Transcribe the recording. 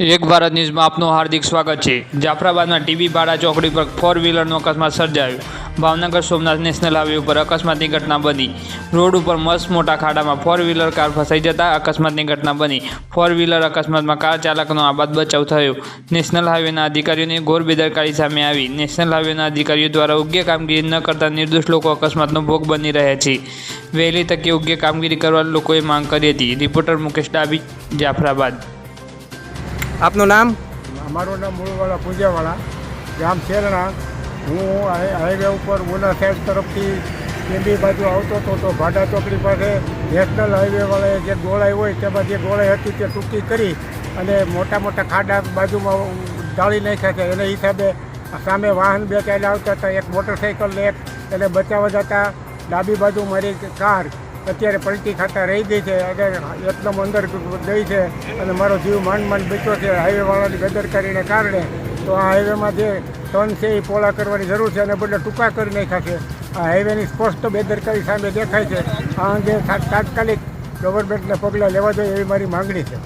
એક ભારત ન્યૂઝમાં આપનું હાર્દિક સ્વાગત છે. જાફરાબાદમાં ટીબી બાડા ચોકડી પર ફોર વ્હીલરનો અકસ્માત સર્જાયો. ભાવનગર સોમનાથ નેશનલ હાઈવે ઉપર અકસ્માતની ઘટના બની. રોડ ઉપર મસ્ત મોટા ખાડામાં ફોર વ્હીલર કાર ફસાઈ જતા અકસ્માતની ઘટના બની. ફોર વ્હીલર અકસ્માતમાં કાર ચાલકનો આબાદ બચાવ થયો. નેશનલ હાઈવેના અધિકારીઓની ઘોર બેદરકારી સામે આવી. નેશનલ હાઈવેના અધિકારીઓ દ્વારા યોગ્ય કામગીરી ન કરતા નિર્દોષ લોકો અકસ્માતનો ભોગ બની રહ્યા છે. વહેલી તકે યોગ્ય કામગીરી કરવા લોકોએ માંગ કરી હતી. રિપોર્ટર મુકેશ ડાબી જાફરાબાદ. આપનું નામ? અમારું નામ મૂળવાળા પૂજાવાળા, ગામ શેરણા. હું હાઈ- હાઈવે ઉપર ઉના સાહેબ તરફથી કેન્ડી બાજુ આવતો હતો તો ભાડા ચોકડી પાસે નેશનલ હાઈવેવાળાએ જે ગોળાઈ હોય તેમાં જે ગોળાઈ હતી તે ટૂંકી કરી અને મોટા મોટા ખાડા બાજુમાં ડાળી નાખ્યા છે. એના હિસાબે સામે વાહન બે ચાલ્યા આવતા હતા, એક મોટરસાઇકલ ને એક એને બચાવવા જતા ડાબી બાજુ મારી કાર અત્યારે પલટી ખાતા રહી ગઈ છે. આગળ એકદમ અંદર ગઈ છે અને મારો જીવ માંડ માંડ બચ્યો છે હાઈવેવાળાની બેદરકારીને કારણે, તો આ હાઈવેમાં જે ટર્ન છે એ પોળા કરવાની જરૂર છે અને બદલે ટૂંકા કરી નાખ્યા છે. આ હાઈવેની સ્પષ્ટ બેદરકારી સામે દેખાય છે. આ અંગે તાત્કાલિક ગવર્મેન્ટને પગલાં લેવા જોઈએ એવી મારી માંગણી છે.